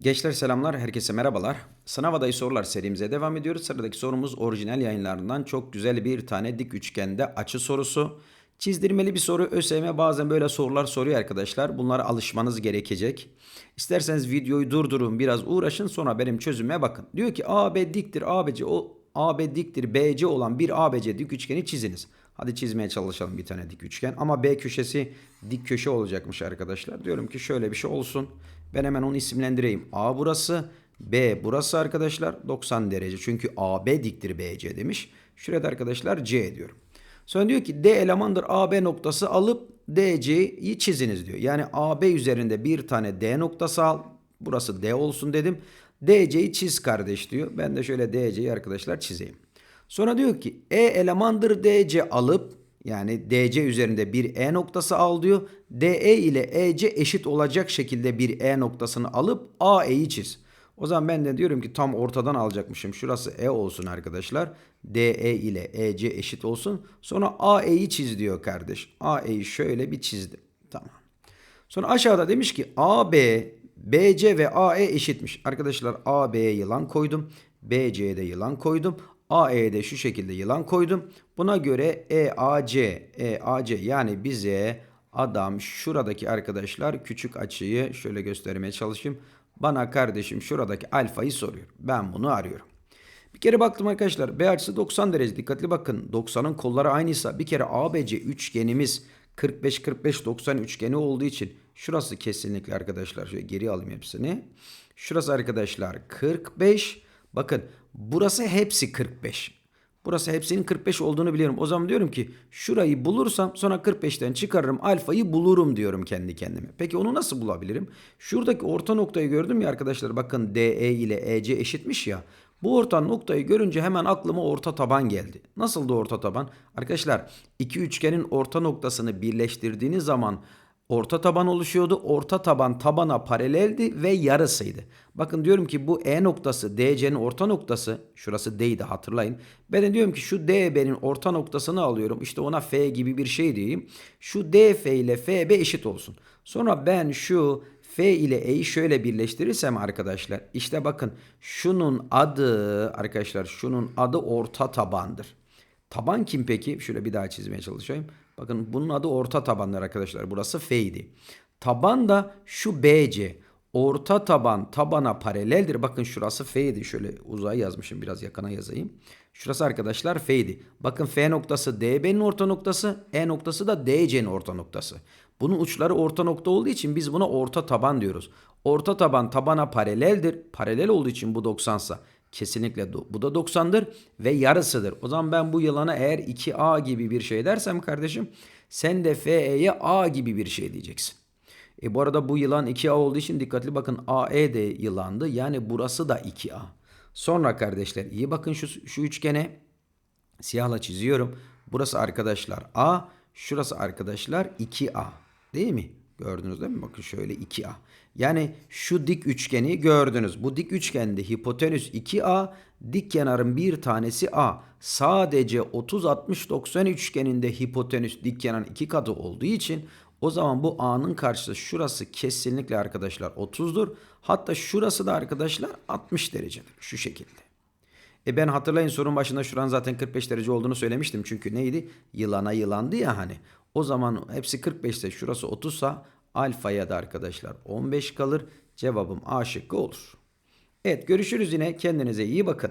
Gençler selamlar, herkese merhabalar. Sınav adayı sorular serimize devam ediyoruz. Sıradaki sorumuz orijinal yayınlarından çok güzel bir tane dik üçgende açı sorusu. Çizdirmeli bir soru. ÖSYM bazen böyle sorular soruyor arkadaşlar. Bunlara alışmanız gerekecek. İsterseniz videoyu durdurun, biraz uğraşın sonra benim çözüme bakın. Diyor ki AB diktir, ABC o AB diktir, BC olan bir ABC dik üçgeni çiziniz. Hadi çizmeye çalışalım bir tane dik üçgen. Ama B köşesi dik köşe olacakmış arkadaşlar. Diyorum ki şöyle bir şey olsun. Ben hemen onu isimlendireyim. A burası, B burası arkadaşlar 90 derece. Çünkü AB diktir BC demiş. Şurada arkadaşlar C diyorum. Sonra diyor ki D elemandır AB noktası alıp DC'yi çiziniz diyor. Yani AB üzerinde bir tane D noktası al. Burası D olsun dedim. DC'yi çiz kardeş diyor. Ben de şöyle DC'yi arkadaşlar çizeyim. Sonra diyor ki E elemandır DC alıp yani DC üzerinde bir E noktası al diyor. DE ile EC eşit olacak şekilde bir E noktasını alıp AE'yi çiz. O zaman ben de diyorum ki tam ortadan alacakmışım. Şurası E olsun arkadaşlar. DE ile EC eşit olsun. Sonra AE'yi çiz diyor kardeş. AE'yi şöyle bir çizdim. Tamam. Sonra aşağıda demiş ki AB, BC ve AE eşitmiş. Arkadaşlar AB'ye yılan koydum. BC'ye de yılan koydum. AE'ye de şu şekilde yılan koydum. Buna göre EAC, EAC yani bize adam şuradaki arkadaşlar küçük açıyı şöyle göstermeye çalışayım. Bana kardeşim şuradaki alfayı soruyor. Ben bunu arıyorum. Bir kere baktım arkadaşlar B açısı 90 derece. Dikkatli bakın 90'ın kolları aynıysa bir kere ABC üçgenimiz 45-45-90 üçgeni olduğu için şurası kesinlikle arkadaşlar şöyle geri alayım hepsini. Şurası arkadaşlar 45. Bakın burası hepsi 45. Burası hepsinin 45 olduğunu biliyorum. O zaman diyorum ki şurayı bulursam sonra 45'ten çıkarırım alfayı bulurum diyorum kendi kendime. Peki onu nasıl bulabilirim? Şuradaki orta noktayı gördüm ya arkadaşlar bakın DE ile EC eşitmiş ya. Bu orta noktayı görünce hemen aklıma orta taban geldi. Nasıl da orta taban? Arkadaşlar iki üçgenin orta noktasını birleştirdiğiniz zaman orta taban oluşuyordu. Orta taban tabana paraleldi ve yarısıydı. Bakın diyorum ki bu E noktası DC'nin orta noktası şurası D'ydi hatırlayın. Ben de diyorum ki şu DB'nin orta noktasını alıyorum. İşte ona F gibi bir şey diyeyim. Şu DF ile FB eşit olsun. Sonra ben şu F ile E'yi şöyle birleştirirsem arkadaşlar işte bakın şunun adı arkadaşlar şunun adı orta tabandır. Taban kim peki? Şöyle bir daha çizmeye çalışayım. Bakın bunun adı orta tabanlar arkadaşlar. Burası F'ydi. Taban da şu BC. Orta taban tabana paraleldir. Bakın şurası F'ydi. Şöyle uzay yazmışım biraz yakına yazayım. Şurası arkadaşlar F'ydi. Bakın F noktası DB'nin orta noktası. E noktası da DC'nin orta noktası. Bunun uçları orta nokta olduğu için biz buna orta taban diyoruz. Orta taban tabana paraleldir. Paralel olduğu için bu 90 sa kesinlikle bu da 90'dır ve yarısıdır. O zaman ben bu yılana eğer 2A gibi bir şey dersem kardeşim sen de FE'ye A gibi bir şey diyeceksin. E bu arada bu yılan 2A olduğu için dikkatli bakın AE de yılandı. Yani burası da 2A. Sonra kardeşler iyi bakın şu, şu üçgene siyahla çiziyorum. Burası arkadaşlar A. Şurası arkadaşlar 2A. Değil mi? Gördünüz değil mi? Bakın şöyle 2A. Yani şu dik üçgeni gördünüz. Bu dik üçgende hipotenüs 2A, dik kenarın bir tanesi A. Sadece 30 60 90 üçgeninde hipotenüs dik kenarın iki katı olduğu için o zaman bu A'nın karşısı şurası kesinlikle arkadaşlar 30'dur. Hatta şurası da arkadaşlar 60 derecedir. Şu şekilde. E ben hatırlayın sorun başında şuran zaten 45 derece olduğunu söylemiştim. Çünkü neydi? Yılana yılandı ya hani. O zaman hepsi 45 ise şurası 30 sa alfaya da arkadaşlar 15 kalır. Cevabım A şıkkı olur. Evet görüşürüz yine. Kendinize iyi bakın.